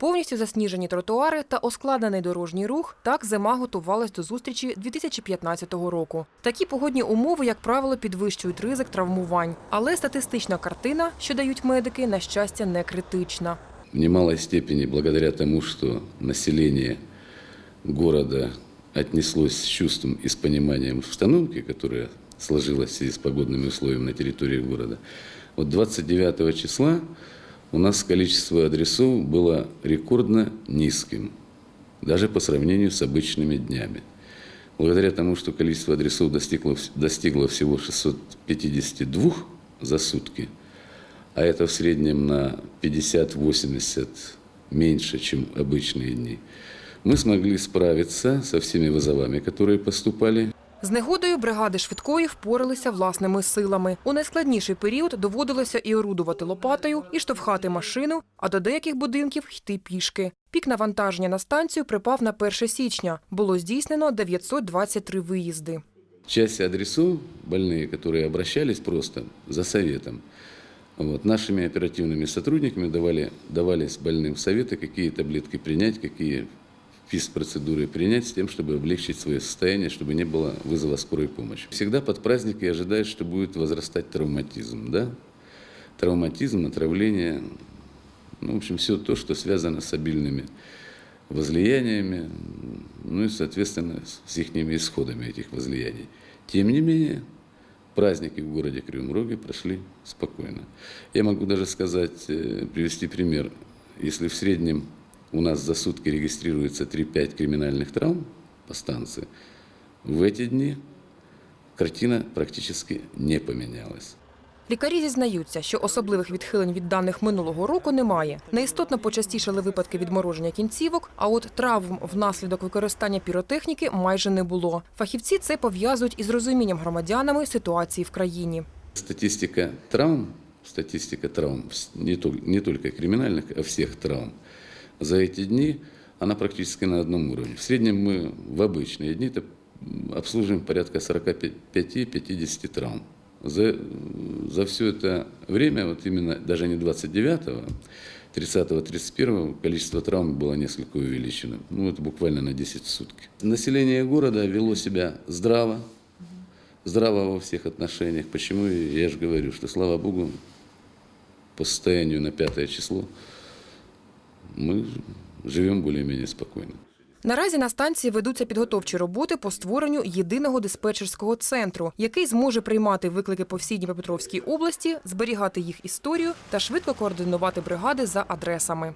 Повністю засніжені тротуари та оскладений дорожній рух. Так зима готувалась до зустрічі 2015 року. Такі погодні умови, як правило, підвищують ризик травмувань. Але статистична картина, що дають медики, на щастя, не критична. В немалой степени благодаря тому, что население города отнеслось с чувством и с пониманием установки, которая сложилась в связи с условиями на территории города. Вот 29 числа у нас количество адресов было рекордно низким, даже по сравнению с обычными днями. Благодаря тому, что количество адресов достигло, достигло всего 652 за сутки, а это в среднем на 50-80 меньше, чем обычные дни, мы смогли справиться со всеми вызовами, которые поступали. З негодою бригади швидкої впоралися власними силами. У найскладніший період доводилося і орудувати лопатою, і штовхати машину, а до деяких будинків йти пішки. Пік навантаження на станцію припав на 1 січня. Було здійснено 923 виїзди. Часть адресов больные, которые обращались просто за советом, вот, нашими оперативными сотрудниками давали, давались больным советы, какие таблетки принять, какие физпроцедуры принять с тем, чтобы облегчить свое состояние, чтобы не было вызова скорой помощи. Всегда под праздники ожидают, что будет возрастать травматизм, да? Травматизм, отравление, ну, в общем, все то, что связано с обильными возлияниями, ну и, соответственно, с их исходами этих возлияний. Тем не менее, праздники в городе Кривом прошли спокойно. Я могу даже сказать, э, привести пример. Если в среднем у нас за сутки регистрируется 3-5 криминальных травм по станции, в эти дни картина практически не поменялась. Лікарі зізнаються, що особливих відхилень від даних минулого року немає. Неістотно почастішали випадки відмороження кінцівок, а от травм внаслідок використання піротехніки майже не було. Фахівці це пов'язують із розумінням громадянами ситуації в країні. Статистика травм, статистика травм, вс- не, тол- не только криминальных, а всех травм, За эти дни она практически на одном уровне. В среднем мы в обычные дни обслуживаем порядка 45-50 травм. За, за все это время, вот именно даже не 29-го, 30-31 количество травм было несколько увеличено. Ну, это буквально на 10 в сутки. Население города вело себя здраво, здраво во всех отношениях. Почему я же говорю, что, слава Богу, по состоянию на пятое число мы живем более-менее спокойно. Наразі на станції ведуться підготовчі роботи по створенню єдиного диспетчерського центру, який зможе приймати виклики по всій Дніпропетровській області, зберігати їх історію та швидко координувати бригади за адресами.